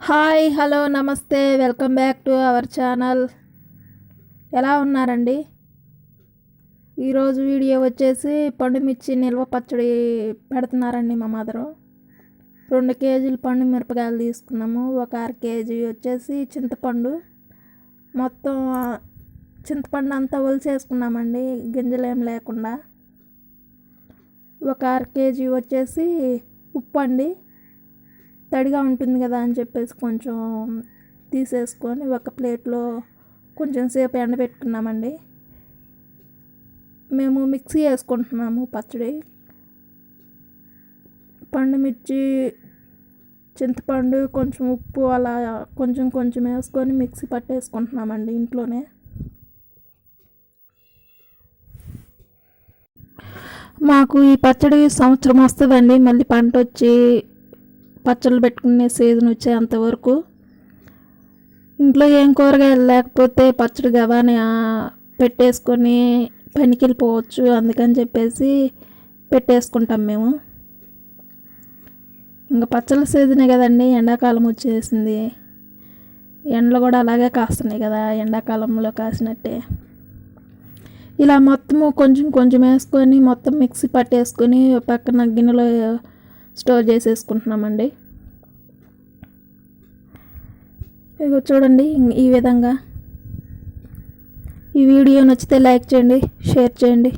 Hi hello నమస్తే. Welcome back to our channel. ఎలా ఉన్నారండి? ఈరోజు వీడియో వచ్చేసి పండుమిర్చి నిల్వ పచ్చడి పెడుతున్నారండి మా మదరు. రెండు కేజీలు పండు మిరపకాయలు తీసుకున్నాము. ఒక అర కేజీ వచ్చేసి చింతపండు. మొత్తం చింతపండు అంతా ఒలిసేసుకున్నామండి. గింజలేం లేకుండా. ఒక అర కేజీ వచ్చేసి ఉప్పు అండి. తడిగా ఉంటుంది కదా అని చెప్పేసి కొంచెం తీసేసుకొని ఒక ప్లేట్లో కొంచెం సేపు ఎండబెట్టుకున్నామండి. మేము మిక్సీ వేసుకుంటున్నాము పచ్చడి. పండు మిర్చి చింతపండు కొంచెం ఉప్పు అలా కొంచెం కొంచెం వేసుకొని మిక్సీ పట్టేసుకుంటున్నామండి ఇంట్లోనే. మాకు ఈ పచ్చడి సంవత్సరం వస్తుందండి. మళ్ళీ పంట వచ్చి పచ్చళ్ళు పెట్టుకునే సీజన్ వచ్చేంత వరకు ఇంట్లో ఏం కూరగాయలు లేకపోతే పచ్చడి గవాని పెట్టేసుకొని పనికి వెళ్ళిపోవచ్చు అందుకని చెప్పేసి పెట్టేసుకుంటాం మేము. ఇంకా పచ్చళ్ళ సీజనే కదండి ఎండాకాలం వచ్చేసింది. ఎండలు కూడా అలాగే కాస్తున్నాయి కదా ఎండాకాలంలో కాసినట్టే. ఇలా మొత్తము కొంచెం కొంచెం వేసుకొని మొత్తం మిక్సీ పట్టేసుకొని పక్కన గిన్నెలో స్టోర్ చేసేసుకుంటున్నామండి. ఇగో చూడండి ఈ విధంగా. ఈ వీడియో నచ్చితే లైక్ చేయండి షేర్ చేయండి.